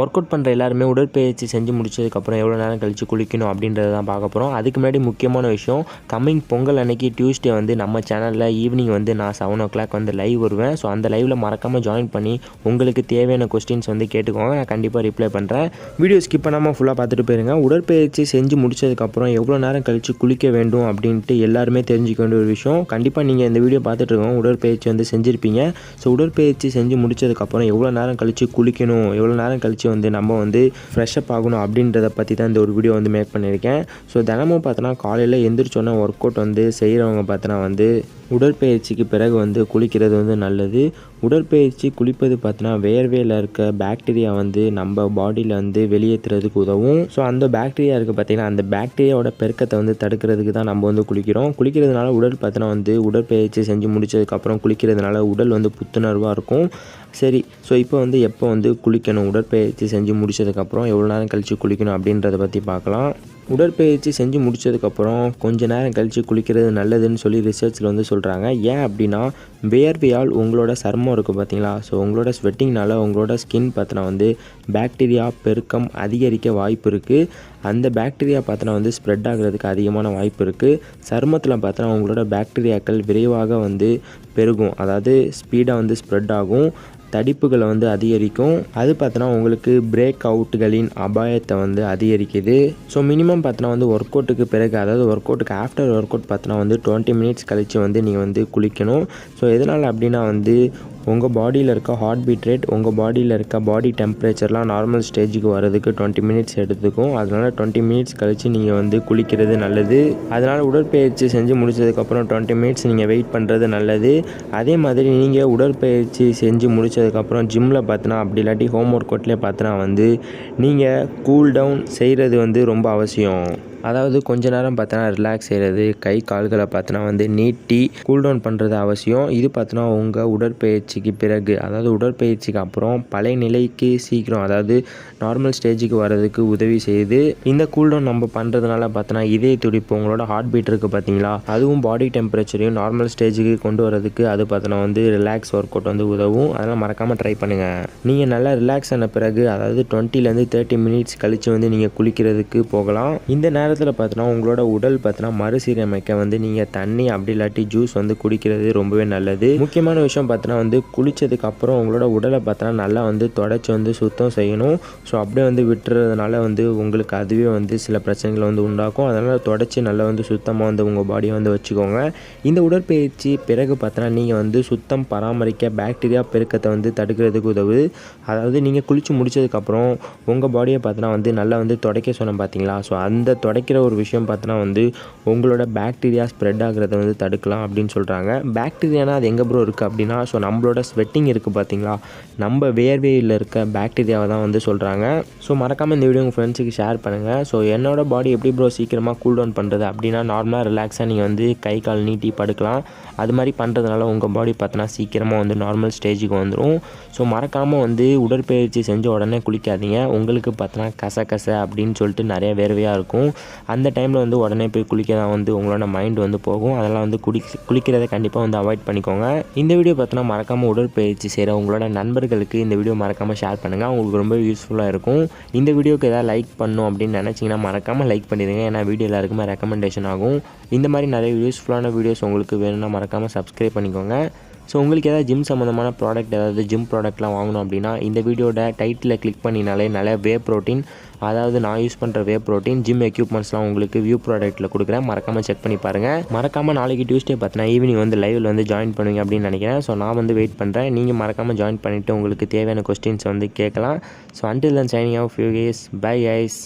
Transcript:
Work out பண்ணுற எல்லாருமே உடற்பயிற்சி செஞ்சு முடிச்சதுக்கப்புறம் எவ்வளோ நேரம் கழித்து குளிக்கணும் அப்படின்றத தான் பார்க்க போகிறோம் அதுக்கு முன்னாடி முக்கியமான விஷயம் கம்மிங் பொங்கல் அன்னைக்கு டியூஸ்டே வந்து நம்ம சேனலில் ஈவினிங் வந்து நான் செவன் ஓ கிளாக் வந்து லைவ் வருவேன். ஸோ அந்த லைவில் மறக்காமல் ஜாயின் பண்ணி உங்களுக்கு தேவையான கொஸ்டின்ஸ் வந்து கேட்டுக்கோங்க. நான் கண்டிப்பாக ரிப்ளை பண்ணுறேன் வீடியோ ஸ்கிப் பண்ணாமல் ஃபுல்லாக பார்த்துட்டு போயிருங்க. உடற்பயிற்சி செஞ்சு முடிச்சதுக்கப்புறம் எவ்வளோ நேரம் கழித்து குளிக்க வேண்டும் அப்படின்ட்டு எல்லாருமே தெரிஞ்சுக்க வேண்டிய ஒரு விஷயம். கண்டிப்பாக நீங்கள் இந்த வீடியோ பார்த்துட்டு இருக்கோம் உடற்பயிற்சி வந்து செஞ்சுருப்பீங்க. ஸோ உடற்பயிற்சி செஞ்சு முடிச்சதுக்கப்புறம் எவ்வளோ நேரம் கழித்து குளிக்கணும் எவ்வளோ நேரம் கழித்து வந்து நம்ம வந்து ஃப்ரெஷ்அப் ஆகணும் அப்படின்றத பற்றி தான் இந்த ஒரு வீடியோ வந்து மேக் பண்ணியிருக்கேன். ஸோ தினமும் பார்த்தோன்னா காலையில் எந்திரிச்சோன்னா ஒர்க் அவுட் வந்து செய்கிறவங்க பார்த்தோன்னா வந்து உடற்பயிற்சிக்கு பிறகு வந்து குளிக்கிறது வந்து நல்லது. உடற்பயிற்சி குளிப்பது பார்த்தோன்னா வேர்வையில் இருக்க பாக்டீரியா வந்து நம்ம பாடியில் வந்து வெளியேற்றுறதுக்கு உதவும். ஸோ அந்த பாக்டீரியா இருக்குது பார்த்திங்கன்னா அந்த பாக்டீரியாவோட பெருக்கத்தை வந்து தடுக்கிறதுக்கு தான் நம்ம வந்து குளிக்கிறோம். குளிக்கிறதுனால உடல் பார்த்தோன்னா வந்து உடற்பயிற்சி செஞ்சு முடிச்சதுக்கப்புறம் குளிக்கிறதுனால உடல் வந்து புத்துணர்வாக இருக்கும். சரி ஸோ இப்போ வந்து எப்போ வந்து குளிக்கணும்? உடற்பயிற்சி செஞ்சு முடிச்சதுக்கப்புறம் எவ்வளோ நேரம் கழித்து குளிக்கணும் அப்படின்றத பற்றி பார்க்கலாம். உடற்பயிற்சி செஞ்சு முடிச்சதுக்கப்புறம் கொஞ்ச நேரம் கழித்து குளிக்கிறது நல்லதுன்னு சொல்லி ரிசர்ச்சில் வந்து சொல்கிறாங்க ஏன் அப்படின்னா வேர்வையால் உங்களோட சர்மம் இருக்குது பார்த்தீங்களா ஸோ உங்களோட ஸ்வெட்டிங்னால உங்களோட ஸ்கின் பார்த்தினா வந்து பாக்டீரியா பெருக்கம் அதிகரிக்க வாய்ப்பு இருக்குது அந்த பாக்டீரியா பார்த்தினா வந்து ஸ்ப்ரெட் ஆகிறதுக்கு அதிகமான வாய்ப்பு இருக்குது சருமத்தில் பார்த்தோன்னா உங்களோட பாக்டீரியாக்கள் விரைவாக வந்து பெருகும். அதாவது ஸ்பீடாக வந்து ஸ்ப்ரெட் ஆகும். தடிப்புகளை வந்து அதிகரிக்கும். அது பார்த்தோன்னா உங்களுக்கு பிரேக் அவுட்டுகளின் அபாயத்தை வந்து அதிகரிக்குது. ஸோ மினிமம் பார்த்தோன்னா வந்து ஒர்க் அவுட்டுக்கு பிறகு அதாவது ஒர்க் அவுட்டுக்கு ஆஃப்டர் ஒர்க் அவுட் பார்த்தோன்னா வந்து டுவெண்ட்டி மினிட்ஸ் கழித்து வந்து நீங்கள் வந்து குளிக்கணும். ஸோ எதனால் அப்படின்னா வந்து உங்கள் பாடியில் இருக்க ஹார்ட் பீட் ரேட் உங்கள் பாடியில் இருக்க பாடி டெம்பரேச்சர்லாம் நார்மல் ஸ்டேஜுக்கு வரதுக்கு டுவெண்ட்டி மினிட்ஸ் எடுத்துக்கும். அதனால் டுவெண்ட்டி மினிட்ஸ் கழித்து நீங்கள் வந்து குளிக்கிறது நல்லது. அதனால் உடற்பயிற்சி செஞ்சு முடிச்சதுக்கப்புறம் டுவெண்ட்டி மினிட்ஸ் நீங்கள் வெயிட் பண்ணுறது நல்லது. அதே மாதிரி நீங்கள் உடற்பயிற்சி செஞ்சு முடிச்சதுக்கப்புறம் ஜிம்மில் பார்த்தோன்னா அப்படி இல்லாட்டி ஹோம் ஒர்க் அவுட்லேயே பார்த்தோன்னா வந்து நீங்கள் கூல் டவுன் செய்கிறது வந்து ரொம்ப அவசியம். அதாவது கொஞ்ச நேரம் பார்த்தோன்னா ரிலாக்ஸ் செய்கிறது கை கால்களை பார்த்தோன்னா வந்து நீட்டி கூல் டவுன் பண்ணுறது அவசியம். இது பார்த்தோன்னா உங்கள் உடற்பயிற்சிக்கு பிறகு. அதாவது உடற்பயிற்சிக்கு அப்புறம் பழைய நிலைக்கு சீக்கிரம் அதாவது நார்மல் ஸ்டேஜுக்கு வர்றதுக்கு உதவி செய்யுது இந்த கூல் டவுன் நம்ம பண்ணுறதுனால பார்த்தோன்னா இதய துடிப்பு உங்களோட ஹார்ட் பீட் இருக்குது பார்த்தீங்களா? அதுவும் பாடி டெம்பரேச்சரையும் நார்மல் ஸ்டேஜுக்கு கொண்டு வரதுக்கு அது பார்த்தோன்னா வந்து ரிலாக்ஸ் ஒர்க் அவுட் வந்து உதவும். அதெல்லாம் மறக்காமல் ட்ரை பண்ணுங்கள் நீங்கள் நல்லா ரிலாக்ஸ் ஆன பிறகு அதாவது டுவெண்ட்டிலேருந்து தேர்ட்டி மினிட்ஸ் கழித்து வந்து நீங்கள் குளிக்கிறதுக்கு போகலாம். இந்த நேரத்தில் பார்த்தோன்னா உங்களோட உடல் பார்த்தோன்னா மறுசீரமைக்க வந்து நீங்கள் தண்ணி அப்படி இல்லாட்டி ஜூஸ் வந்து குடிக்கிறது ரொம்பவே நல்லது. முக்கியமான விஷயம் பார்த்தோன்னா வந்து குளித்ததுக்கு அப்புறம் உங்களோட உடலை பார்த்தோன்னா நல்லா வந்து தொடச்சி வந்து சுத்தம் செய்யணும். ஸோ அப்படியே வந்து விட்டுறதுனால வந்து உங்களுக்கு அதுவே வந்து சில பிரச்சனைகளை வந்து உண்டாக்கும். அதனால் தொடச்சி நல்லா வந்து சுத்தமாக வந்து உங்கள் பாடியை வந்து வச்சுக்கோங்க. இந்த உடற்பயிற்சி பிறகு பார்த்தோன்னா நீங்கள் வந்து சுத்தம் பராமரிக்க பாக்டீரியா பெருக்கத்தை வந்து தடுக்கிறதுக்கு உதவுது. அதாவது நீங்கள் குளித்து முடிச்சதுக்கப்புறம் உங்கள் பாடியை பார்த்தோன்னா வந்து நல்லா வந்து துடைக்க சொன்னேன் பார்த்தீங்களா ஸோ அந்த கிடைக்கிற ஒரு விஷயம் பார்த்தோன்னா வந்து உங்களோட பாக்டீரியா ஸ்ப்ரெட் ஆகிறத வந்து தடுக்கலாம் அப்படின்னு சொல்கிறாங்க பாக்டீரியானா அது எங்கே ப்ரோ இருக்குது அப்படின்னா ஸோ நம்மளோட ஸ்வெட்டிங் இருக்குது பார்த்தீங்களா? நம்ம வேர்வையில் இருக்க பாக்டீரியாவை தான் வந்து சொல்கிறாங்க ஸோ மறக்காமல் இந்த வீடியோ உங்கள் ஃப்ரெண்ட்ஸுக்கு ஷேர் பண்ணுங்கள் ஸோ என்னோட பாடி எப்படி ப்ரோ சீக்கிரமாக கூல் டவுன் பண்ணுறது அப்படின்னா நார்மலாக ரிலாக்ஸாக நீங்கள் வந்து கை கால் நீட்டி படுக்கலாம். அது மாதிரி பண்ணுறதுனால உங்கள் பாடி பார்த்தோன்னா சீக்கிரமாக வந்து நார்மல் ஸ்டேஜுக்கு வந்துடும் ஸோ மறக்காமல் வந்து உடற்பயிற்சி செஞ்ச உடனே குளிக்காதீங்க. உங்களுக்கு பார்த்தோன்னா கச கச அப்படின்னு சொல்லிட்டு நிறைய வேர்வையாக இருக்கும். அந்த டைமில் வந்து உடனே போய் குளிக்க தான் வந்து உங்களோட மைண்ட் வந்து போகும். அதெல்லாம் வந்து குடி குளிக்கிறத கண்டிப்பாக வந்து அவாய்ட் பண்ணிக்கோங்க. இந்த வீடியோ பார்த்தோன்னா மறக்காமல் உடற்பயிற்சி செய்கிற உங்களோட நண்பர்களுக்கு இந்த வீடியோ மறக்காமல் ஷேர் பண்ணுங்கள் அவங்களுக்கு ரொம்ப யூஸ்ஃபுல்லாக இருக்கும். இந்த வீடியோக்கு எதாவது லைக் பண்ணும் அப்படின்னு நினச்சிங்கன்னா மறக்காமல் லைக் பண்ணிடுங்க. ஏன்னா வீடியோ எல்லாருக்குமே ரெக்கமெண்டேஷன் ஆகும். இந்த மாதிரி நிறைய யூஸ்ஃபுல்லான வீடியோஸ் உங்களுக்கு வேணும்னா மறக்காமல் சப்ஸ்கிரைப் பண்ணிக்கோங்க. ஸோ உங்களுக்கு ஏதாவது ஜிம் சம்மந்தமான ப்ராடக்ட் ஏதாவது ஜிம் ப்ராடக்ட்லாம் வாங்கணும் அப்படின்னா இந்த வீடியோட டைட்டில் கிளிக் பண்ணினாலே நல்ல வே ப்ரோட்டீன் அதாவது நான் யூஸ் பண்ணுற வே ப்ரோட்டீன் ஜிம் எக்யூப்மெண்ட்ஸ்லாம் உங்களுக்கு வியூ ப்ராடக்ட்டில் கொடுக்குறேன். மறக்காமல் செக் பண்ணி பாருங்கள் மறக்காமல் நாளைக்கு டியூஸ்டே பார்த்தீங்கன்னா ஈவினிங் வந்து லைவில் வந்து ஜாயின் பண்ணுவீங்க அப்படின்னு நினைக்கிறேன். ஸோ நான் வந்து வெயிட் பண்ணுறேன் நீங்கள் மறக்காமல் ஜாயின் பண்ணிவிட்டு உங்களுக்கு தேவையான கொஸ்டின்ஸ் வந்து கேட்கலாம். So until then signing off you guys bye ice